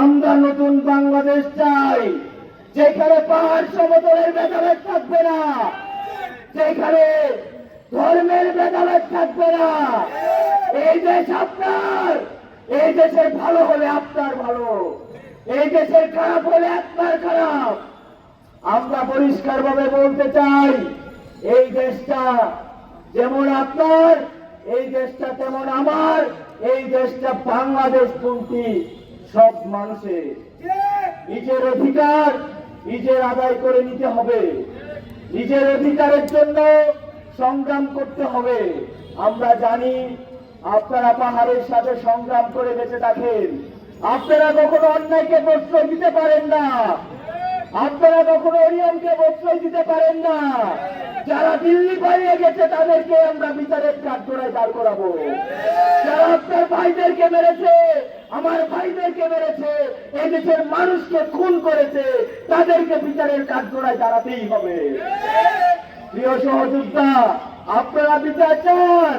আমরা নতুন বাংলাদেশ চাই। যেখানে পাহাড় সমতলের ভেদাভেদ থাকবে না, যেখানে ধর্মের ভেদাভেদ থাকবে না। এই দেশ আপনার, এই দেশের ভালো হলে আপনার ভালো, এই দেশের খারাপ হলে আপনার খারাপ। আমরা পরিষ্কার ভাবে বলতে চাই, এই দেশটা যেমন আপনার, এই দেশটা তেমন আমার, এই দেশটা বাংলাদেশ পন্থী সব মানুষের নিজের অধিকার নিজের আদায় করে নিতে হবে। নিজের অধিকারের জন্য সংগ্রাম করতে হবে। আমরা জানি আপনারা পাহাড়ের সাথে সংগ্রাম করে বেঁচে থাকেন। আপনারা কখনো অন্যায়কে প্রশ্রয় দিতে পারেন না। আপনারা কখনো অনিয়মকে প্রশ্রয় দিতে পারেন না। যারা দিল্লি পালিয়ে গেছে, তাদেরকে আমরা বিচারের কাঠগড়ায় দাঁড় করাবো। আপনার ভাইদেরকে মেরেছে আমার ভাইদেরকে মেরেছে এদেশের দেশের মানুষকে খুন করেছে তাদেরকে বিচারের কাজ কাঠগড়ায় দাঁড়াতেই হবে। প্রিয় সহযোদ্ধা আপনারা বিচার চান।